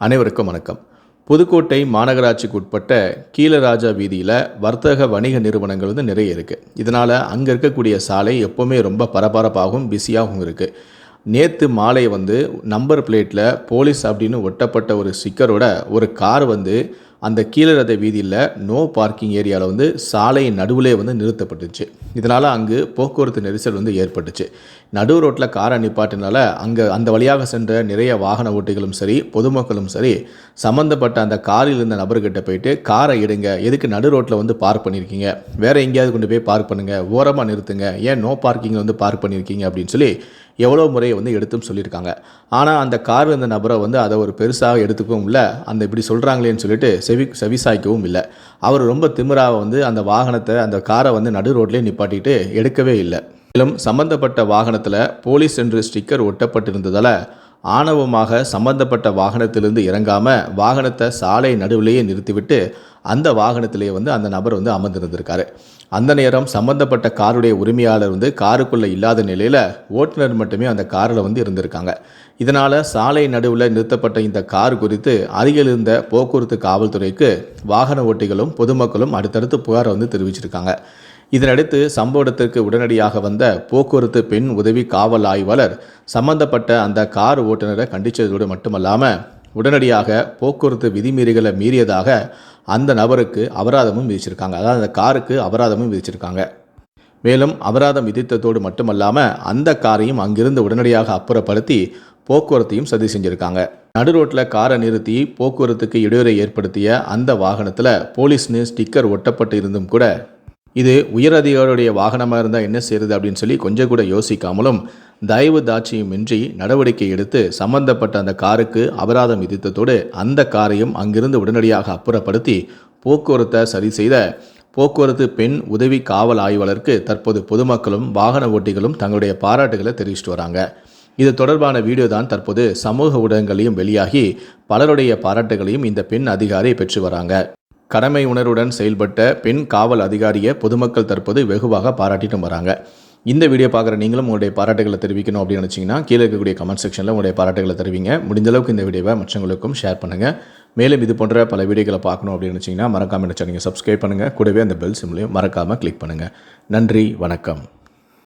அனைவருக்கும் வணக்கம். புதுக்கோட்டை மாநகராட்சிக்கு உட்பட்ட கீழராஜா வீதியில் வர்த்தக வணிக நிறுவனங்கள் வந்து நிறைய இருக்குது இதனால் அங்கே இருக்கக்கூடிய சாலை எப்போவுமே ரொம்ப பரபரப்பாகவும் பிஸியாகவும் இருக்குது நேற்று மாலை வந்து நம்பர் பிளேட்டில் போலீஸ் அப்படின்னு ஒட்டப்பட்ட ஒரு ஸ்டிக்கரோட ஒரு கார் வந்து அந்த கீழரத வீதியில் நோ பார்க்கிங் ஏரியாவில் வந்து சாலை நடுவில் வந்து நிறுத்தப்பட்டுச்சு. இதனால் அங்கு போக்குவரத்து நெரிசல் வந்து ஏற்பட்டுச்சு. நடு ரோட்டில் காரை நிப்பாட்டினால அங்கே அந்த வழியாக சென்ற நிறைய வாகன ஓட்டிகளும் சரி பொதுமக்களும் சரி சம்மந்தப்பட்ட அந்த காரில் இருந்த நபர்கிட்ட போயிட்டு காரை எடுங்க எதுக்கு நடு ரோட்டில் வந்து பார்க் பண்ணியிருக்கீங்க வேறு எங்கேயாவது கொண்டு போய் பார்க் பண்ணுங்கள் ஓரமாக நிறுத்துங்க ஏன் நோ பார்க்கிங்கில் வந்து பார்க் பண்ணியிருக்கீங்க அப்படின்னு சொல்லி எவ்வளோ முறையை வந்து எடுத்தும் சொல்லியிருக்காங்க. ஆனால் அந்த கார் இருந்த நபரை வந்து அதை ஒரு பெருசாக எடுத்துக்கவும் இல்லை அந்த இப்படி சொல்கிறாங்களேன்னு சொல்லிட்டு செவி செவிசாய்க்கவும் இல்லை. அவர் ரொம்ப திமிராக வந்து அந்த வாகனத்தை அந்த காரை வந்து நடு ரோட்லேயே நிப்பாட்டிட்டு எடுக்கவே இல்லை. மேலும் சம்பந்தப்பட்ட வாகனத்தில் போலீஸ் என்று ஸ்டிக்கர் ஒட்டப்பட்டிருந்ததால் ஆணவமாக சம்பந்தப்பட்ட வாகனத்திலிருந்து இறங்காமல் வாகனத்தை சாலை நடுவிலேயே நிறுத்திவிட்டு அந்த வாகனத்திலேயே வந்து அந்த நபர் வந்து அமர்ந்திருந்திருக்காரு. அந்த நேரம் சம்பந்தப்பட்ட காருடைய உரிமையாளர் வந்து காருக்குள்ளே இல்லாத நிலையில் ஓட்டுநர் மட்டுமே அந்த காரில் வந்து இருந்திருக்காங்க. இதனால் சாலை நடுவில் நிறுத்தப்பட்ட இந்த கார் குறித்து அருகில் இருந்த போக்குவரத்து காவல்துறைக்கு வாகன ஓட்டிகளும் பொதுமக்களும் அடுத்தடுத்து புகாரை வந்து தெரிவிச்சிருக்காங்க. இதனடுத்து சம்பவ இடத்திற்கு உடனடியாக வந்த போக்குவரத்து பெண் உதவி காவல் ஆய்வாளர் சம்பந்தப்பட்ட அந்த கார் ஓட்டுநரை கண்டித்ததோடு மட்டுமல்லாமல் உடனடியாக போக்குவரத்து விதிமீறிகளை மீறியதாக அந்த நபருக்கு அபராதமும் விதிச்சிருக்காங்க. அதாவது அந்த காருக்கு அபராதமும் விதிச்சிருக்காங்க. மேலும் அபராதம் விதித்ததோடு மட்டுமல்லாமல் அந்த காரையும் அங்கிருந்து உடனடியாக அப்புறப்படுத்தி போக்குவரத்தையும் சதி செஞ்சுருக்காங்க. நடு ரோட்டில் காரை நிறுத்தி போக்குவரத்துக்கு இடையூறை ஏற்படுத்திய அந்த வாகனத்தில் போலீஸ்னு ஸ்டிக்கர் ஒட்டப்பட்டு இருந்தும் கூட இது உயரதிகாரியுடைய வாகனமாக இருந்தால் என்ன செய்யுது அப்படின்னு சொல்லி கொஞ்சம் கூட யோசிக்காமலும் தயவு தாட்சியுமின்றி நடவடிக்கை எடுத்து சம்பந்தப்பட்ட அந்த காருக்கு அபராதம் விதித்ததோடு அந்த காரையும் அங்கிருந்து உடனடியாக அப்புறப்படுத்தி போக்குவரத்தை சரி செய்த போக்குவரத்து பெண் உதவி காவல் ஆய்வாளருக்கு தற்போது பொதுமக்களும் வாகன ஓட்டிகளும் தங்களுடைய பாராட்டுகளை தெரிவிச்சிட்டு வராங்க. இது தொடர்பான வீடியோ தான் தற்போது சமூக ஊடகங்களையும் வெளியாகி பலருடைய பாராட்டுகளையும் இந்த பெண் அதிகாரி பெற்று வராங்க. கடமை உணர்வுடன் செயல்பட்ட பெண் காவல் அதிகாரியை பொதுமக்கள் தற்போது வெகுவாக பாராட்டிட்டும் வராங்க. இந்த வீடியோ பார்க்குற நீங்களும் உங்களுடைய பாராட்டுகளை தெரிவிக்கணும் அப்படின்னு நினச்சிங்கன்னா கீழே இருக்கக்கூடிய கமெண்ட் செக்ஷனில் உங்களுடைய பாராட்டுகளை தெரிவிங்க. முடிஞ்சளவுக்கு இந்த வீடியோவை மற்றவங்களுக்கும் ஷேர் பண்ணுங்கள் மேலும் இது போன்ற பல வீடியோக்களை பார்க்கணும் அப்படின்னு நினச்சிங்கன்னா மறக்காமல் நினச்சா நீங்கள் சப்ஸ்கிரைப் பண்ணுங்கள் கூடவே அந்த பெல் சிம்லையும் மறக்காமல் கிளிக் பண்ணுங்கள் நன்றி வணக்கம்.